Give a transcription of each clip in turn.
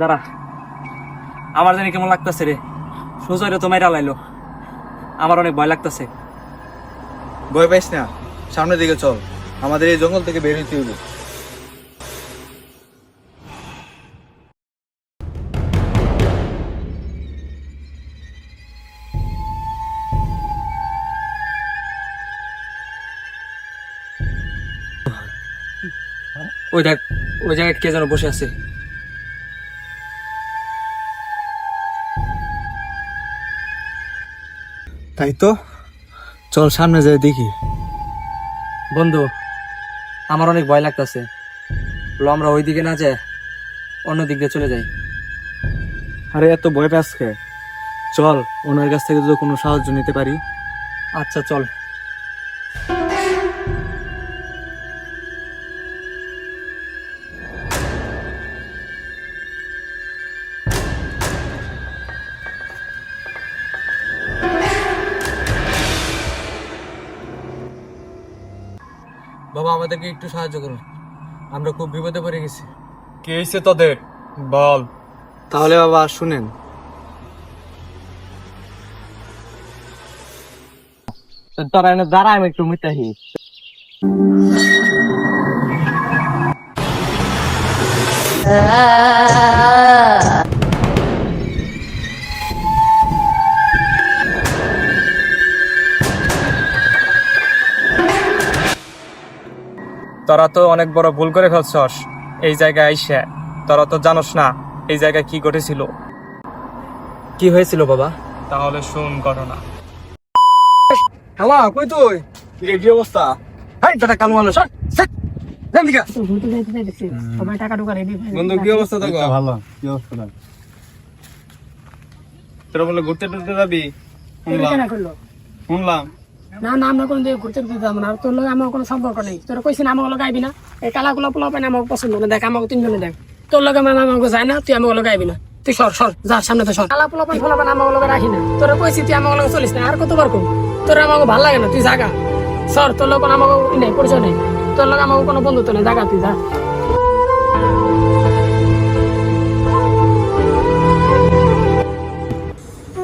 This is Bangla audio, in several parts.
দাঁড়া। আমার জানি কেমন লাগতেছে রে। সুজয় তো মাইরা লাইলো। আমার অনেক ভয় লাগতেছে। ভয় পাইস না। সামনের দিকে চল। আমাদের এই জঙ্গল থেকে বের হইতে হবে ওই দেখ ওই জায়গায় কে যেন বসে আছে। তাই তো? চল সামনে যাই দেখি। বন্ধু আমার অনেক ভয় লাগতেছে। আমরা ওই দিকে না যে অন্য দিক দিয়ে চলে যাই। আরে এত ভয় পেয়ে কে? চল ওনার কাছ থেকে যদি কোনো সাহায্য নিতে পারি। আচ্ছা চল। বাবা আমাদেরকে একটু সাহায্য করুন। আমরা খুব বিপদে পড়ে গেছি। কে হয়েছে তোদের? বল। তাহলে বাবা শুনেন। তোরা এনে দাঁড়া আমি একটু মিটাহি তোরা তো অনেক বড় ভুল করে ফেলছস। এই জায়গায় আইসে তোরা তো জানোস না এই জায়গায় কি ঘটেছিল। কি হয়েছিল বাবা? তাহলে শুন ঘটনা। হ্যালো কই তুই? কি অবস্থা? টাটা কালো মানুষ সবাই টাকা টুকা রেডি বন্ধু কি অবস্থা তোর? ভালো কি অবস্থা তোরা? বলে ঘুরতে টুরতে যাবি? শুনলাম। না না, আমরা কোনো ঘুরতে ঘুরতে যাব না। তোর লগে আমার কোনো সম্পর্ক নেই। তোরা কইছিস না, আমাকে গাইবি না। এই কালা গুলো পোলা পাই আমাকে পছন্দ না। দেখ, আমাকে তিনজনে দেখ। তোর লগে মানে আমাকে যায় না, তুই আমাকে গাইবি না। তুই সর সর, যা, সামনে তো সর। কালা পোলা পাই পোলা পাই আমাকে লগে রাখি না। তোরা কইছিস তুই আমাকে লগে চলিস না। আর কতবার কম? তোর আমাকে ভালো লাগে না, তুই জাগা। সর, তোর লগে কোনো আমাকে নেই, পরিচয় নেই। তোর লগে আমাকে কোনো বন্ধুত্ব নেই, জাগা তুই, যা।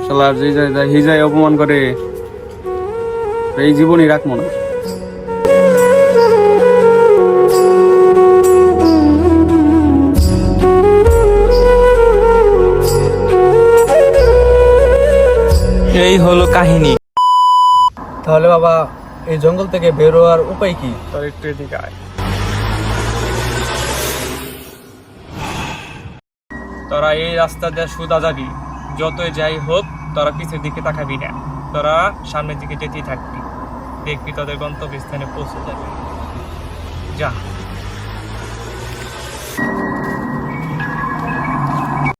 শালা, যে যায় হিজাই অপমান করে। এই জীবনই রাখব না। এই হলো কাহিনী। তাহলে বাবা এই জঙ্গল থেকে বের হওয়ার উপায় কি? তোর একটু এদিকে আয়। তোরা এই রাস্তা দিয়ে সুদা যাবি। যতই যাই হোক তোরা পিছের দিকে তাকাবি না। তোরা সামনের দিকে যেতেই থাকবি। দেখবি তাদের গন্তব্যস্থানে পৌঁছে যাবে। যা।